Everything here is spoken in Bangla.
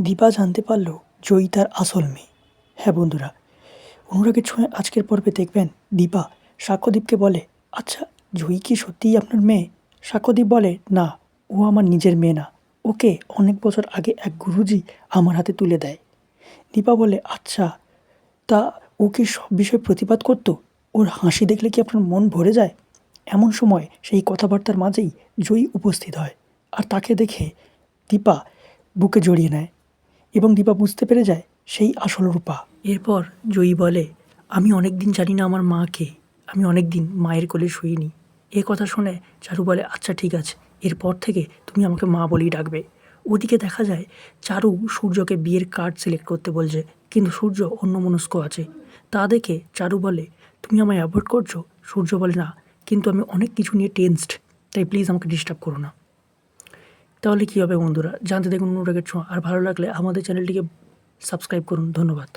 দীপা জানতে পারল জয়ী তার আসল মেয়ে। হ্যাঁ বন্ধুরা, অনুরাগের ছোঁয়া আজকের পর্বে দেখবেন দীপা সাক্ষ্যদীপকে বলে আচ্ছা জয়ী কি সত্যিই আপনার মেয়ে? সাক্ষ্যদীপ বলে, না, ও আমার নিজের মেয়ে না। ওকে অনেক বছর আগে এক গুরুজি আমার হাতে তুলে দেয়। দীপা বলে আচ্ছা তা ও কি সব বিষয়ে প্রতিবাদ করতো? ওর হাসি দেখলে কি আপনার মন ভরে যায়? এমন সময় সেই কথাবার্তার মাঝেই জয়ী উপস্থিত হয় আর তাকে দেখে দীপা বুকে জড়িয়ে নেয়। এবং দীপা বুঝতে পেরে যায় সেই আসল রূপা। এরপর জয়ী বলে, আমি অনেক দিন জানি না আমার মাকে। আমি অনেক দিন মায়ের কোলে শুইনি। এ কথা শুনে চারু বলে আচ্ছা ঠিক আছে। এরপর থেকে তুমি আমাকে মা বলেই ডাকবে। ওদিকে দেখা যায়, চারু সূর্যকে বিয়ের কার্ড সিলেক্ট করতে বলছে, কিন্তু সূর্য অন্যমনস্ক আছে। তা দেখে চারু বলে, তুমি আমায় অ্যাভয়েড করছ? সূর্য বলে, না, কিন্তু আমি অনেক কিছু নিয়ে টেনসড, তাই প্লিজ আমাকে ডিস্টার্ব করো না। তাহলে কী হবে বন্ধুরা? জানতে দেখুন অনুরাগের ছোঁয়া। আর ভালো লাগলে আমাদের চ্যানেলটিকে সাবস্ক্রাইব করুন। ধন্যবাদ।